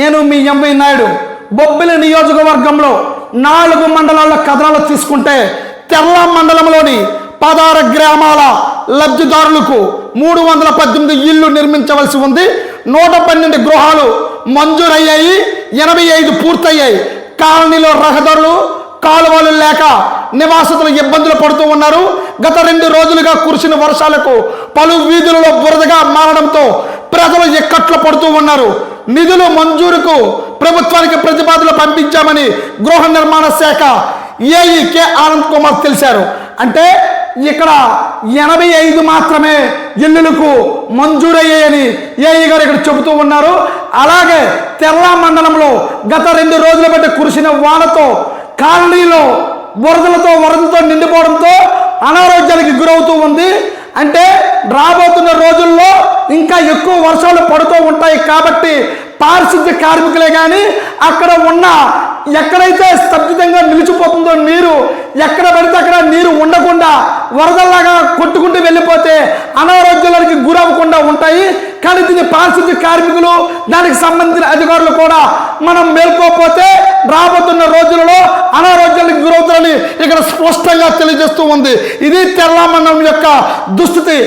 నేను మీ ఎంవి నాయుడు. బొబ్బిలి నియోజకవర్గంలో నాలుగు మండలాల కథనాలు తీసుకుంటే తెల్ల మండలంలోని పదహారు గ్రామాల లబ్ధిదారులకు మూడు వందల పద్దెనిమిది ఇళ్ళు నిర్మించవలసి ఉంది. నూట పన్నెండు గృహాలు మంజూరయ్యాయి. ఎనభై ఐదు పూర్తయ్యాయి. కాలనీలో రహదారులు కాలువలు లేక నివాసితులు ఇబ్బందులు పడుతూ ఉన్నారు. గత రెండు రోజులుగా కురిసిన వర్షాలకు పలు వీధులలో బురదగా మారడంతో ప్రజలు ఇక్కట్లు పడుతూ ఉన్నారు. నిధులు మంజూరుకు ప్రభుత్వానికి ప్రతిపాదనలు పంపించామని గృహ నిర్మాణ శాఖ ఏఈ కె ఆనంద్ కుమార్ తెలిశారు. అంటే ఇక్కడ ఎనభై ఐదు మాత్రమే ఇల్లులకు మంజూరయ్యాయని ఏఈ గారు ఇక్కడ చెబుతూ ఉన్నారు. అలాగే తెల్ల మండలంలో గత రెండు రోజుల బట్టి కురిసిన వానతో కాలనీలో వరదలతో వరదలతో నిండిపోవడంతో అనారోగ్యానికి గురవుతూ ఉంది అంటే రాబోతున్న రోజుల్లో ఇంకా ఎక్కువ వర్షాలు పడుతూ ఉంటాయి కాబట్టి పారిశుద్ధ కార్మికులే కానీ అక్కడ ఉన్న ఎక్కడైతే స్తబ్దితంగా నిలిచిపోతుందో నీరు ఎక్కడ పడితే అక్కడ నీరు ఉండకుండా వరదల్లాగా కొట్టుకుంటూ వెళ్ళిపోతే అనారోగ్యాలకి గురవ్వకుండా ఉంటాయి. కానీ దీన్ని పారిశుద్ధ్య కార్మికులు దానికి సంబంధించిన అధికారులు కూడా మనం మేల్కోకపోతే రాబోతున్న రోజులలో అనారోగ్యానికి గురవుతారని ఇక్కడ స్పష్టంగా తెలియజేస్తూ ఉంది. ఇది తెల్లమన్నం యొక్క దుస్థితి.